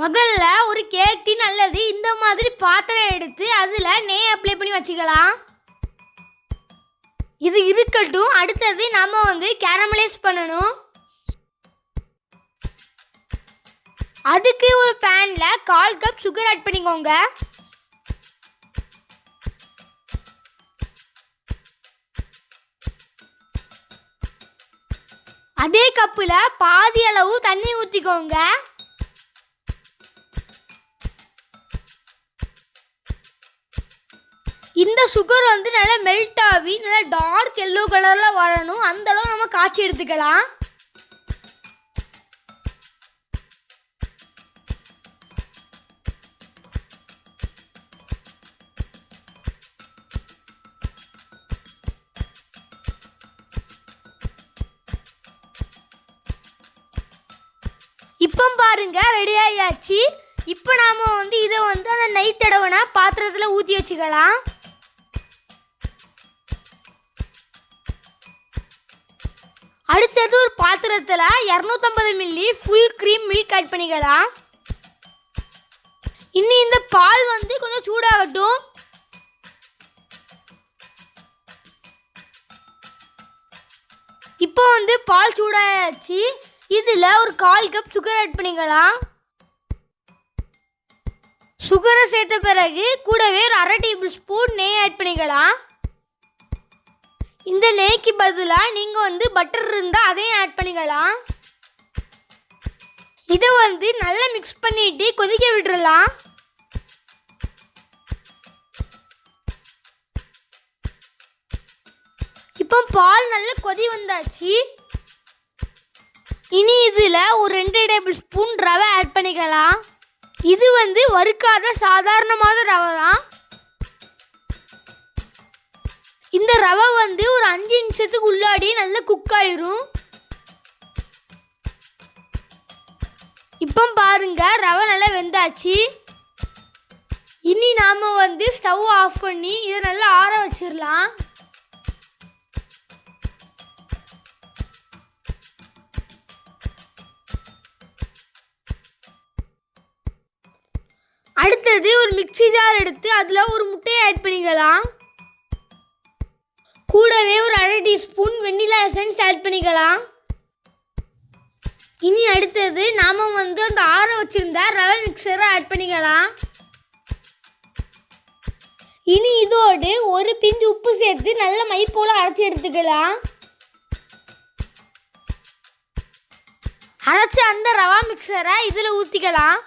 முதல்ல ஒரு கேட்டி நல்லது அல்லது இந்த மாதிரி பாத்திரம் எடுத்து அதில் நெய் அப்ளை பண்ணி வச்சுக்கலாம். இது இருக்கட்டும். அடுத்தது நம்ம வந்து கேரமலைஸ் பண்ணணும். அதுக்கு ஒரு பேனில் கால் கப் சுகர் ஆட் பண்ணிக்கோங்க. அதே கப்பில் பாதி அளவு தண்ணி ஊற்றிக்கோங்க இந்த சுகர் வந்து நல்லா மெல்ட் ஆகி நல்லா டார்க் எல்லோ கலரில் வரணும். அந்த அளவு நம்ம காய்ச்சி எடுத்துக்கலாம். இப்போ பாருங்க ரெடி ஆகியாச்சு இப்போ நாம வந்து இதை வந்து அந்த நெய் தடவைனா பாத்திரத்தில் ஊற்றி வச்சுக்கலாம். அடுத்தது ஒரு பாத்திரத்தில் இரநூத்தம்பது milli full cream milk add பண்ணிக்கலாம். இனி இந்த பால் வந்து கொஞ்சம் சூடாகட்டும். இப்போ வந்து பால் சூடாயாச்சு. இதில் ஒரு கால் கப் சுகர் ஆட் பண்ணிக்கலாம். சுகரை சேர்த்த பிறகு கூடவே ஒரு அரை டேபிள் ஸ்பூன் நெய் ஆட் பண்ணிக்கலாம். இந்த நெய்க்கு பதிலாக நீங்கள் வந்து பட்டர் இருந்தால் அதையும் ஆட் பண்ணிக்கலாம். இதை வந்து நல்லா மிக்ஸ் பண்ணிட்டு கொதிக்க விட்டுறலாம். இப்போ பால் நல்லா கொதி வந்தாச்சு. இனி இதில் ஒரு ரெண்டு டேபிள் ஸ்பூன் ரவை ஆட் பண்ணிக்கலாம். இது வந்து வறுக்காத சாதாரணமான ரவை தான் இந்த ரவை வந்து ஒரு அஞ்சு நிமிஷத்துக்கு உள்ளாடி நல்லா குக் ஆயிரும். இப்போ பாருங்க ரவை நல்லா வெந்தாச்சு. இனி நாம வந்து ஸ்டவ் ஆஃப் பண்ணி இதை நல்லா ஆற வச்சிடலாம் அடுத்தது ஒரு மிக்ஸி ஜார் எடுத்து அதில் ஒரு முட்டையை ஆட் பண்ணிக்கலாம். கூடவே ஒரு அரை டீஸ்பூன் வெண்ணிலா எசன்ஸ் ஆட் பண்ணிக்கலாம். இனி அடுத்தது நாம் வந்து அந்த ஆற வச்சுருந்தா ரவை மிக்சரை ஆட் பண்ணிக்கலாம். இனி இதோடு ஒரு பிஞ்சு உப்பு சேர்த்து நல்ல மை போல அரைச்சி எடுத்துக்கலாம். அரைச்ச அந்த ரவா மிக்சரை இதில் ஊற்றிக்கலாம்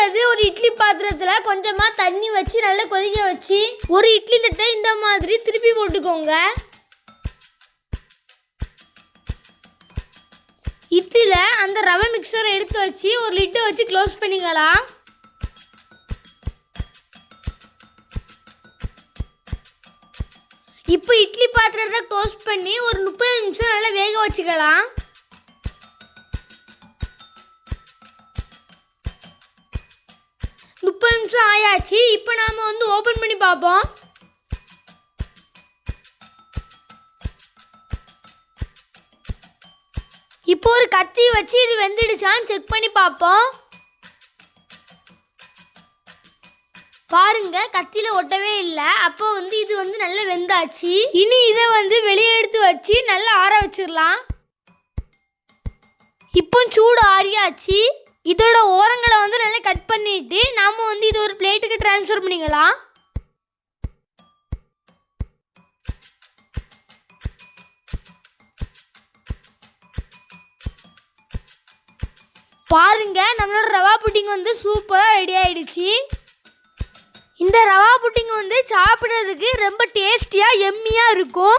அடுத்தது ஒரு இட்லி பாத்திரத்தில் கொஞ்சமாக தண்ணி வச்சு நல்லா கொதிக்க வச்சு ஒரு இட்லி தட்டை இந்த மாதிரி திருப்பி போட்டுக்கோங்க. இட்லியில் அந்த ரவை மிக்சரை எடுத்து வச்சு ஒரு லிட்டை வச்சு க்ளோஸ் பண்ணிக்கலாம். இப்போ இட்லி பாத்திரத்தை க்ளோஸ் பண்ணி ஒரு முப்பது நிமிஷம் நல்லா வேக வச்சுக்கலாம். நிமிஷம் ஆயாச்சு. இப்போ நாம வந்து ஓப்பன் பண்ணி பார்ப்போம். இப்போ ஒரு கத்தி வச்சு இது வெந்துடுச்சான்னு செக் பண்ணி பார்ப்போம். பாருங்க கத்தியில ஒட்டவே இல்லை. அப்போ வந்து இது வந்து நல்லா வெந்தாச்சு. இனி இதை வந்து வெளியே எடுத்து வச்சு நல்லா ஆற வச்சிடலாம். இப்போ சூடு ஆறியாச்சு. இதோட ஓரங்களை வந்து நல்லா கட் பண்ணிட்டு நாம வந்து இது ஒரு பிளேட்டுக்கு ட்ரான்ஸ்ஃபர் பண்ணிக்கலாம். பாருங்க நம்மளோட ரவா புட்டிங் வந்து சூப்பராக ரெடி ஆயிடுச்சு. இந்த ரவா புட்டிங் வந்து சாப்பிட்றதுக்கு ரொம்ப டேஸ்டியாக எம்மியாக இருக்கும்.